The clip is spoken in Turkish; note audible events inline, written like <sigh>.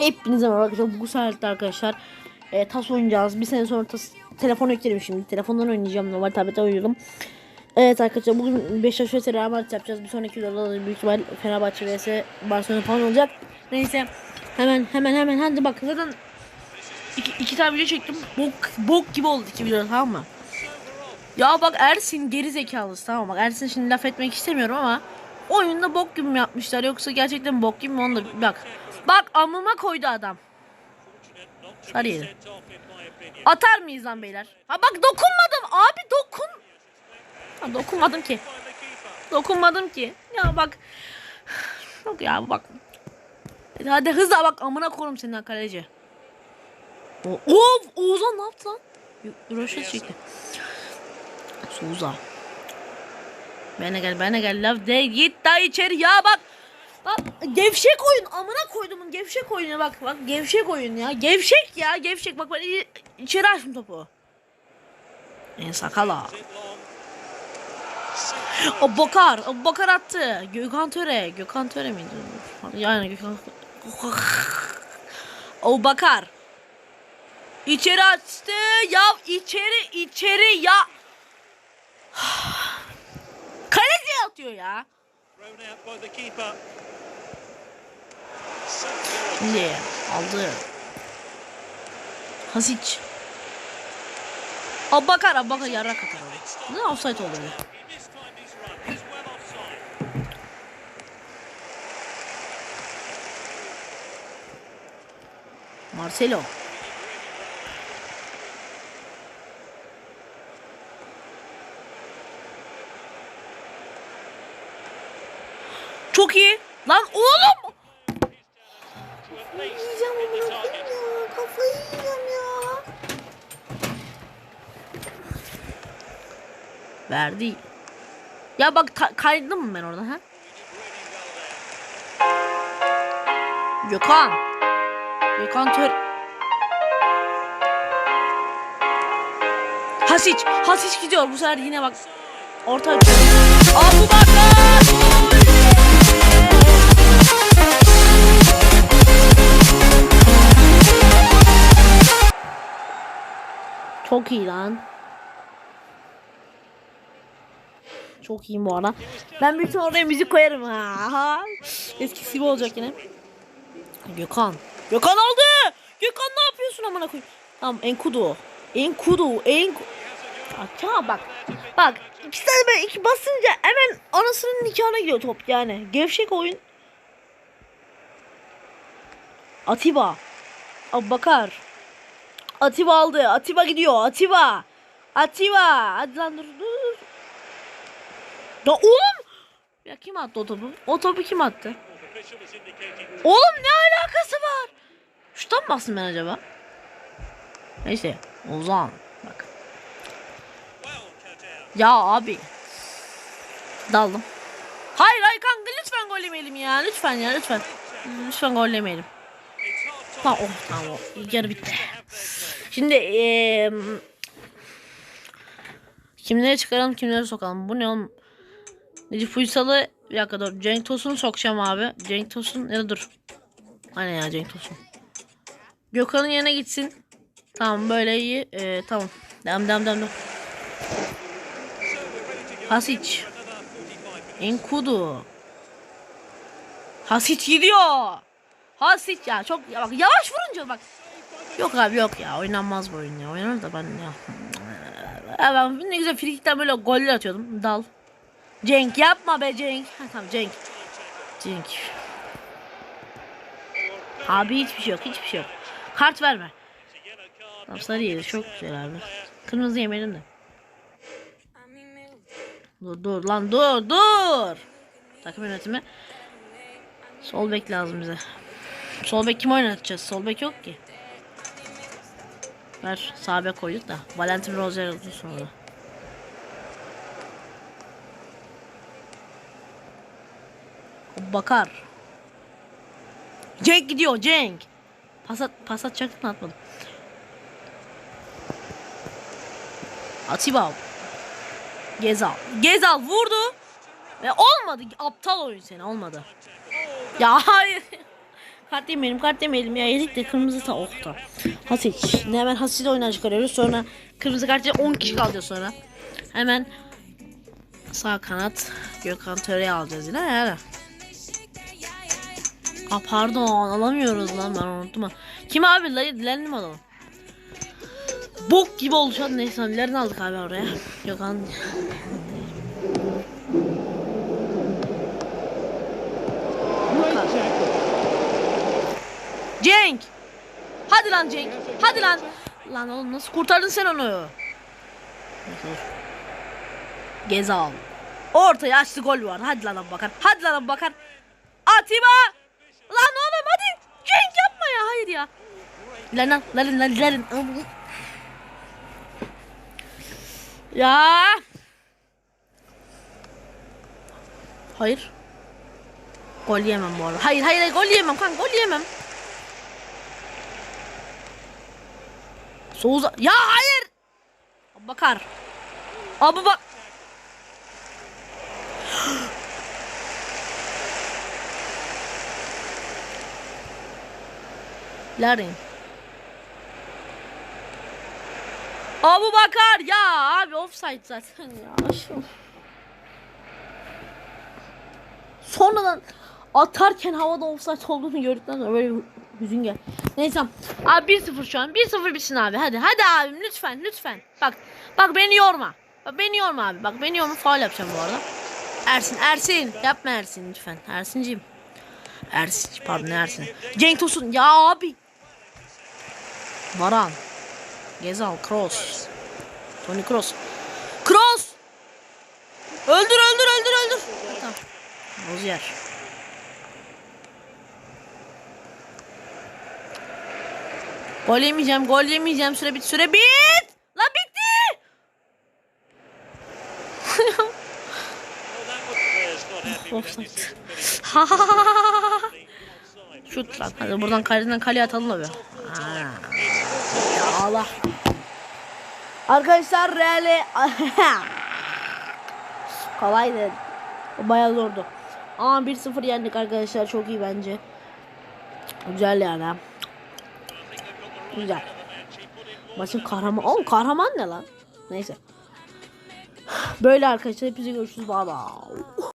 Hepinize merhaba arkadaşlar. Bu saatte arkadaşlar e, tas oynayacağız. Bir sene sonra tas, telefon yükledim şimdi. Telefondan oynayacağım. Normal tablete oynuyorum. Evet arkadaşlar bugün Beşiktaş Real Madrid yapacağız. Bir sonraki videoda da büyük ihtimal Fenerbahçe vs Barcelona falan olacak. Neyse hemen hemen hemen hadi bak zaten iki, iki tane video çektim. Bok, bok gibi oldu iki video tamam mı? Ya bak Ersin geri zekalısı tamam bak Ersin şimdi laf etmek istemiyorum ama oyunda bok gibi mi yapmışlar yoksa gerçekten bok gibi mi onu da bak. Bak amıma koydu adam. Sarı. Atar mıyız lan beyler? Ha bak dokunmadım abi dokun. Ha, dokunmadım ki. Dokunmadım ki. Ya bak. Yok ya bak. Hadi hızla bak amına koyayım senin kaleci. Of Oğuzhan ne yaptı lan? Roşet çekti. Souza. Bana gel bana gel laf de git daha içeri ya bak. Gevşek oyun amına koydumun gevşek oyunu bak bak gevşek oyun ya gevşek ya gevşek bak ben içeri açtım topu. En sakala. O Bakar, o Bakar attı. Gökhan Töre, Gökhan Töre miydi? Yani Gökhan O Bakar. İçeri açtı. Ya içeri içeri ya. <sighs> Kaleci atıyor ya. Şimdi aldı. Hasic. Abakar, Abakar yarrak atar oraya. Ne offside oldu öyle? Marcelo. Çok iyi. Lan oğlum. Verdi. Ya bak kaydım mı ben orada ha? Gökhan. Gökhan Tör. Hasic. Hasic gidiyor bu sefer yine bak. Orta açıyor. Abu Bakar. Çok iyi lan. Çok iyi bu arada. Ben bütün oraya müzik koyarım ha. Eskisi gibi olacak yine. Gökhan. Gökhan aldı. Gökhan ne yapıyorsun amına koyayım? Tamam Enkudu. Enkudu. Enkudu. Aça bak. Bak. İkisi de böyle iki basınca hemen anasının nikahına gidiyor top yani. Gevşek oyun. Atiba. Abubakar. Atiba aldı. Atiba gidiyor. Atiba. Atiba. Hadi lan dur dur. Ya oğlum. Ya kim attı o topu? O topu kim attı? Oğlum ne alakası var? Mı bastım ben acaba? Neyse. Ozan. Bak. Ya abi. Daldım. Hayır hayır kanka lütfen gol yemeyelim ya. Lütfen ya lütfen. Lütfen gol yemeyelim. Tamam oh tamam oh. Yarı bitti. Şimdi eee kimleri çıkaralım kimleri sokalım. Bu ne oğlum? Necip Uysal'ı bir dakika dur. Cenk Tosun'u sokacağım abi. Cenk Tosun ya da dur. Aynen ya Cenk Tosun. Gökhan'ın yerine gitsin. Tamam böyle iyi. Ee, tamam. Devam devam devam. devam. Hasic. Enkudu. Hasic gidiyor. Hasic ya çok ya bak yavaş vurunca bak. Yok abi yok ya oynanmaz bu oyun ya. Oynanır da ben ya. Ya ben ne güzel frikikten böyle goller atıyordum. Dal. Cenk yapma be Cenk. Ha, tamam Cenk. Cenk. Abi hiçbir şey yok hiçbir şey yok. Kart verme. Tamam sarı yedi çok güzel abi. Kırmızı yemeyelim de. Dur dur lan dur dur. Takım yönetimi. Sol bek lazım bize. Sol bek kim oynatacağız? Sol bek yok ki. Ver sağ bek koyduk da. Valentin Rozier oldu sonra. Bakar. Cenk gidiyor Cenk. Pas, at, pas atacaktım da atmadım. Atiba. Gezal. Gezal vurdu. Ve olmadı. Aptal oyun seni olmadı. Ya hayır. <laughs> Kart yemeyelim kart yemeyelim ya yedik de kırmızı ta oh da. Hasic. Ne hemen Hasic'i de oyundan çıkarıyoruz sonra kırmızı kartça 10 kişi kalacağız sonra. Hemen sağ kanat Gökhan Töre'yi alacağız yine yani. Aa pardon alamıyoruz lan ben unuttum. ha. Kim abi? Lenny mi adam? Bok gibi oldu şu an neyse Lenny aldık abi oraya. Gökhan Cenk. Hadi lan Cenk. Hadi lan. Lan oğlum nasıl kurtardın sen onu? Gezal. Ortaya açtı gol var. Hadi lan bakar. Hadi lan bakar. Atiba. Lan oğlum hadi. Cenk yapma ya. Hayır ya. Lan lan lan lan. Ya. Hayır. Gol yemem bu arada. Hayır hayır hayır, gol yemem kanka gol yemem. Souza ya hayır. Bakar. Abu bak. Larin. Abu Bakar ya abi offside zaten ya. Sonradan atarken havada offside olduğunu gördükten sonra böyle hüzün gel. Neyse. Abi 1-0 şu an. 1-0 bitsin abi. Hadi hadi abim lütfen lütfen. Bak bak beni yorma. Bak beni yorma abi. Bak beni yorma faul yapacağım bu arada. Ersin Ersin yapma Ersin lütfen. Ersin'ciğim. Ersin pardon Ersin. Cenk Tosun ya abi. Varan. Gezal Kroos. Toni Kroos. Kroos. Öldür öldür öldür öldür. Tamam. Rozier. Gol yemeyeceğim, gol yemeyeceğim. Süre bit, süre bit. Lan bitti. Well, that was Şut lan. Hadi buradan kaleden kaleye atalım abi. Allah. Arkadaşlar Real'e <laughs> kolaydı. Bayağı zordu. Ama 1-0 yendik arkadaşlar. Çok iyi bence. Güzel yani. Güzel. Maçın kahraman. Oğlum kahraman ne lan? Neyse. Böyle arkadaşlar hepinize görüşürüz. Bye bye.